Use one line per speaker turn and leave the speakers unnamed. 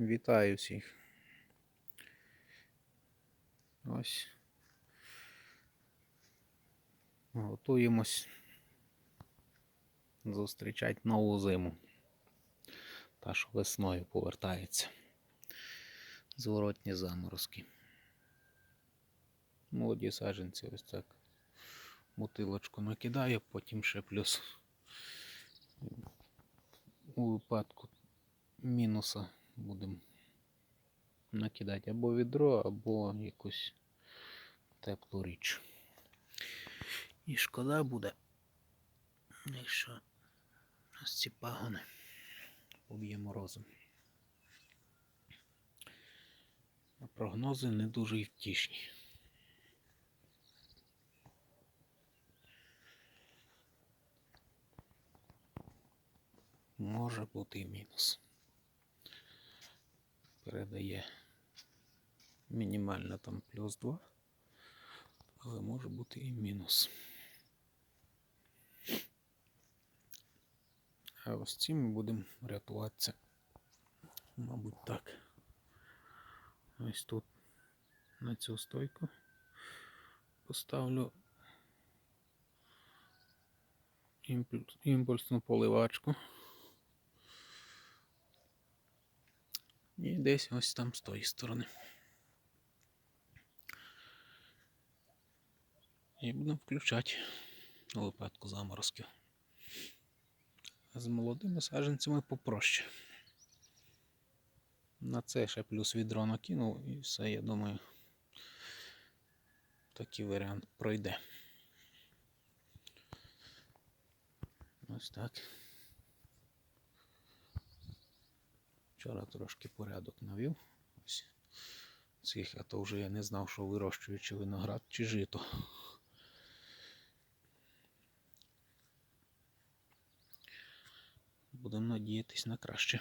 Вітаю всіх. Ось. Готуємось зустрічати нову зиму. Та, що весною повертається. Зворотні заморозки. Молоді саджанці ось так. Мотилочку накидаю, потім ще плюс у випадку мінуса будемо накидати або відро, або якусь теплу річ. І шкода буде, якщо ось ці пагони поб'є морозом. Прогнози не дуже й втішні. Може бути і мінус. Передає мінімально там плюс 2, але може бути і мінус. А ось цим ми будемо рятуватися. Мабуть, так. Ось тут на цю стойку поставлю імпульсну поливачку. І десь ось там з тої сторони. І будемо включати у випадку заморозків. З молодими саджанцями попроще. На це ще плюс відро накинув і все, я думаю, такий варіант пройде. Ось так. Вчора трошки порядок навів. Ось цих, а то вже я не знав, що вирощую чи виноград, чи жито. Будемо надіятись на краще.